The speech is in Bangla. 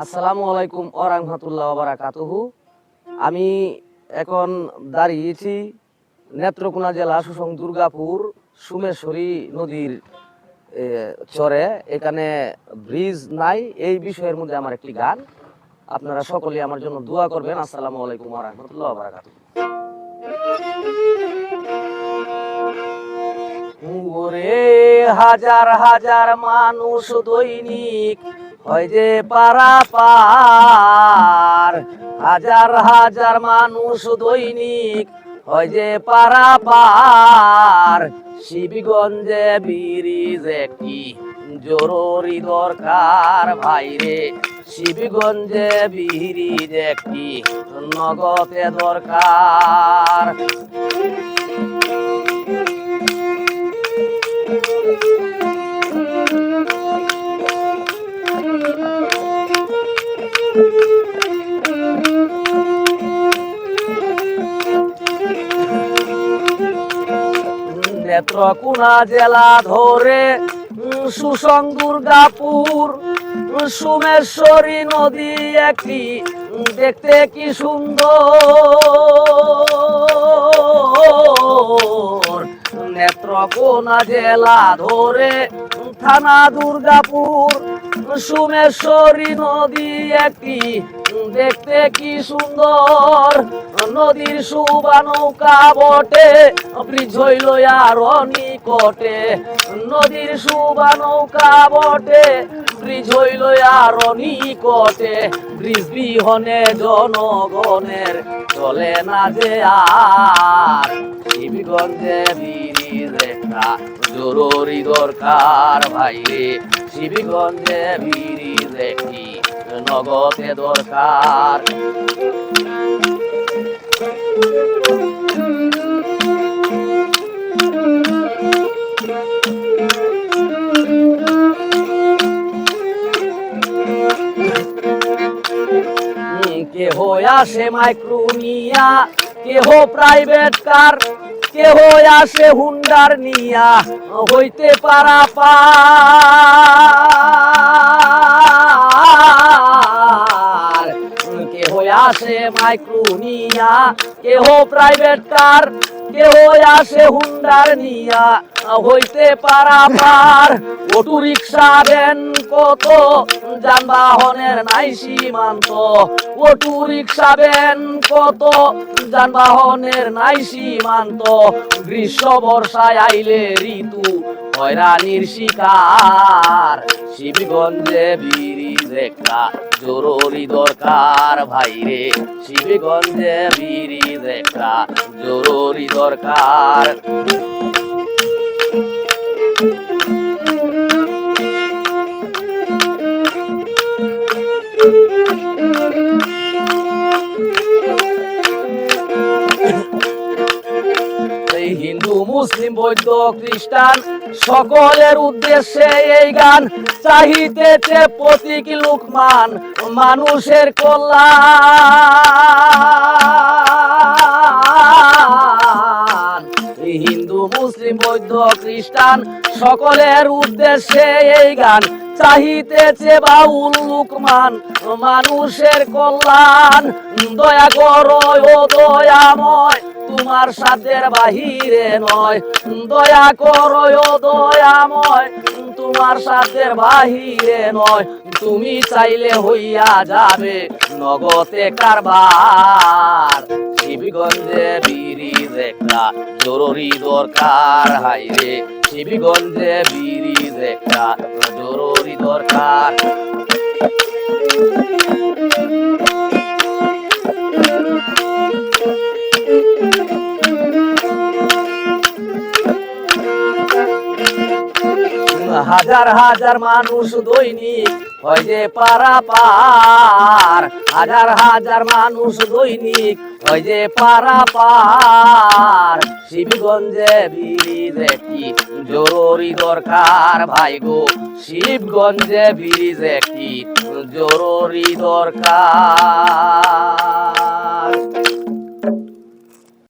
আসসালামু আলাইকুম ওরহমতুল্লাহ বারাকাতুহু। আমি এখন দাঁড়িয়েছি নেত্রকোনা জেলা সুসং দুর্গাপুর সুমেশ্বরী নদীর চরে। এখানে ব্রিজ নাই, এই বিষয়ের মধ্যে আমার একটি গান। আপনারা সকলে আমার জন্য দোয়া করবেন। আসসালামু আলাইকুম ওরহমতুল্লাহ বারাকাতুহু। হাজার হাজার মানুষ দৈনিক হয় যে পারা পার হাজার হাজার মানুষ দৈনিক। হয় যে পারা পার শিবগঞ্জে ব্রিজ একটি জরুরি দরকার ভাইরে শিবগঞ্জে ব্রিজ একটি নগদে দরকার। নেত্রকোনা জেলা ধরে সুসং দুর্গাপুর সুমেশ্বরী নদী একটি, দেখতে কি সুন্দর। নেত্রকোনা জেলা ধরে, থানা দুর্গাপুর সুমেশ্বরী নদী একটি। দেখতে কি সুন্দর। নদীর সুবা নৌকা বটে হইল আর নিকটে নদীর সুবা নৌকা বটে হইল আর নিকটে ব্রিজ বিহনে জনগণের চলে না যে আর। শিবগঞ্জে ব্রিজ একটা জরুরি দরকার ভাইরে। শিবগঞ্জে ব্রিজ একটি নগদে দরকার। কেহ আসে মাইক্রোনিয়া কেহ প্রাইভেট কার কেহ আসে হুন্ডার নিয়া হইতে পারা পা। কেহ আসে মাইক্রোনিয়া কেহ প্রাইভেট কার কেহ আসে হুন্ডার নিয়া হইতে পারা পার অটো রিক্সা কত, যানবাহনের নাই সীমান্ত। অটো রিক্সা ভ্যান কত যানবাহনের নাই সীমান্ত। গ্রীষ্ম বর্ষায় আইলে ঋতু, হয়রানির শিকার। শিবগঞ্জে ব্রিজ একটা জরুরি দরকার ভাইরে শিবগঞ্জে ব্রিজ একটা জরুরি দরকার। হিন্দু মুসলিম বৌদ্ধ খ্রিস্টান সকলের উদ্দেশ্যে এই গান চাহিতেছে প্রতীক লুকমান, মানুষের কল্যাণ। হিন্দু, মুসলিম, বৌদ্ধ, খ্রিস্টান, সকলের উদ্দেশ্যে এই গান চাহিতেছে বাউল লুকমান, মানুষের কল্যাণ। দয়া করো, ও দয়াময়। তোমার সাধ্যের বাহিরে নয়। দয়া করো দয়াময়, তোমার সাধ্যের বাহিরে নয়। তুমি চাইলে হইয়া যাবে নগদে কারবার। শিবগঞ্জে ব্রিজ একটা জরুরি দরকার হাইরে। শিবগঞ্জে ব্রিজ একটা জরুরি দরকার। হাজার হাজার মানুষ দৈনিক হয় যে পারা পার হাজার হাজার মানুষ দৈনিক হয় যে পারা পার শিবগঞ্জে ব্রিজ একটি জরুরি দরকার, ভাই গো। শিবগঞ্জে ব্রিজ একটি জরুরি দরকার।